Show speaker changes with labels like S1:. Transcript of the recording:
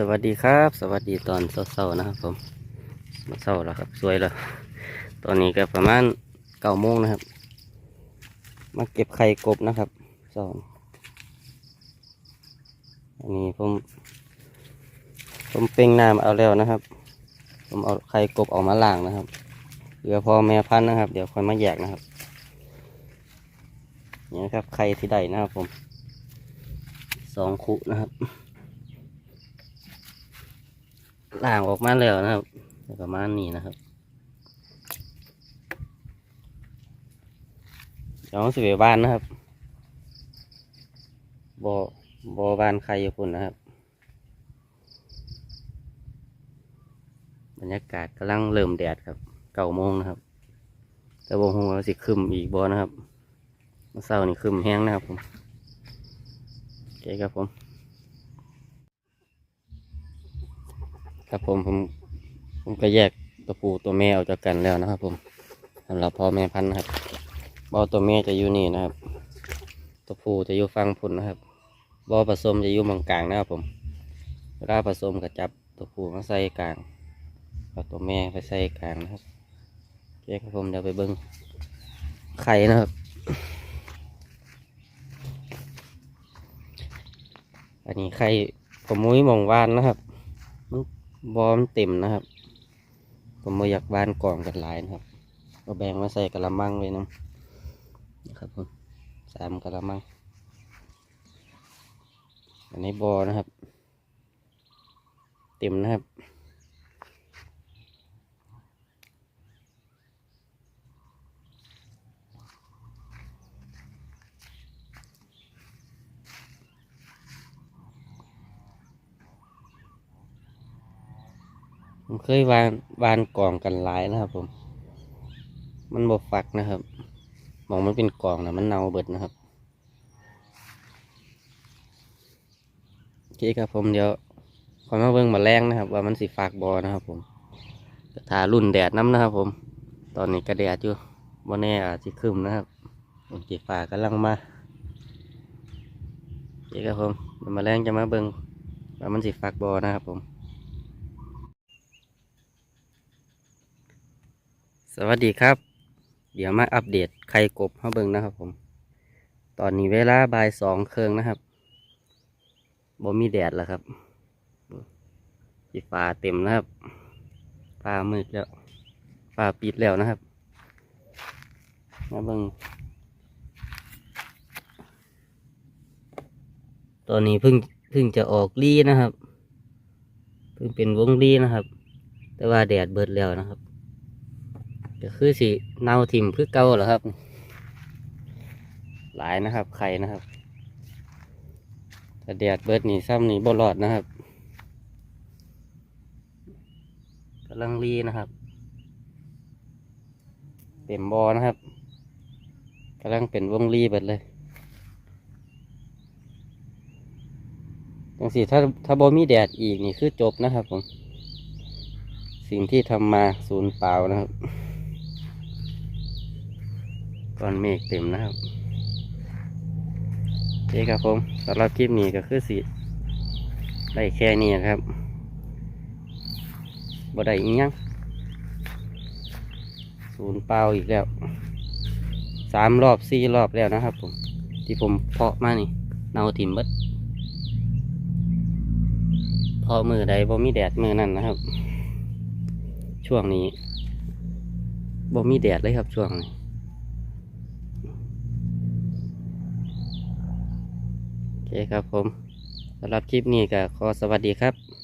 S1: สวัสดีครับ สวัสดีตอนเช้าๆนะครับผมมาเช้าแล้วครับ สวยแล้ว ตอนนี้ก็ประมาณเก้าโมงนะครับ มาเก็บไข่กบนะครับสองอันนี้ผม ผมเป่งน้ำเอาแล้วนะครับ ผมเอาไข่กบออกมาล้างนะครับ เหลือพอแม่พันธุ์นะครับ เดี๋ยวค่อยมาแยกนะครับนี่นะครับไข่ที่ได้นะครับผมสองคุนะครับ ล่างออกมาแล้วนะครับประมาณนี้นะครับเดี๋ยวสิไปบ้านนะครับบอบอบ้านใครอยู่คุณนะครับ บรรยากาศกำลังเริ่มแดดครับ เก้าโมงนะครับ แต่วงหัวาสิคึมอีกบอนะครับเมื่อเช้านี่คึมแห้งนะครับผมโอเคครับผม ครับผมผมผมก็แยกตัวผู้ตัวแม่ออกจากกันแล้วนะครับ ผมสำหรับพ่อแม่พันธุ์นะครับบอตัวแม่จะอยู่นี่นะครับ ตัวผู้จะอยู่ฝั่งพุ่นนะครับบอผสมจะอยู่ตรงกลางนะครับผมเวลาผสมก็จับตัวผู้มาใส่กลางเอาตัวแม่ไปใส่กลางนะครับโอเครับผมเดี๋ยวไปเบิ้งไข่นะครับอันนี้ไข่ผมมุ้ยมองวานนะครับ บอมเต็มนะครับ ผมไม่อยากบานกล่องกันหลายนะครับก็แบ่งมาใส่กระมังไว้นะนะครับผมสามกระมัง อันนี้บอนะครับ เต็มนะครับ ผมเคยวานวานกล่องกันหลายนะครับ ผม มันบกฟักนะครับมองมันเป็นกล่องนะมันเน่าเบิดนะครับโอเคครับผมเดี๋ยวคอยมาเบิ่งมาแรงนะครับ ว่ามันสิฝากบอนะครับ ผมกระทารุ่นแดดน้ำนะครับ ผม ตอนนี้กระแดดอยู่บนแน่อาจจะคึมนะครับโอเคฝากำลังมาโอเคครับผมมาแรงจะมาเบิ่งว่ามันสิฝากบอนะครับผม สวัสดีครับ เดี๋ยวมาอัปเดตไข่กบให้เบิ่งนะครับผม ตอนนี้เวลาบ่ายสองเครื่องนะครับบ่มีแดดแล้วครับสีฟ้าเต็มนะครับฟ้ามืดแล้วฟ้าปิดแล้วนะครับมาเบิ่งตอนนี้เพิ่งเพิ่งจะออกรีนะครับ เพิ่งเป็นวงรีนะครับ แต่ว่าแดดเบิดแล้วนะครับ ก็คือสิเน่าถิ่มคือเก่าเหรอครับ หลายนะครับ ไข่นะครับแต่แดดเบิดนี่ซ้ำนี่บรอดนะครับกำลังรีนะครับ เต็มบอนะครับกำลังเป็นวงรีเบิดเลยจังสิถ้าถ้าบอมีแดดอีกนี่คือจบนะครับผม สิ่งที่ทำมาศูนย์เปล่านะครับ ก้อนเมฆเต็มนะครับโอเคครับผมสำหรับคลิปนี้ก็คือสิได้แค่นี้ครับบ่ได้อีกยังศูนย์เปล่าอีกแล้วสามรอบสี่รอบแล้วนะครับผม ที่ผมเพาะมานี่เนาถิ่มเบิดเพอมือใดบ่มีแดดมือนั่นนะครับ ช่วงนี้บ่มีแดดเลยครับช่วงนี้ โอ เคครับผมสำหรับคลิปนี้ก็ขอสวัสดีครับ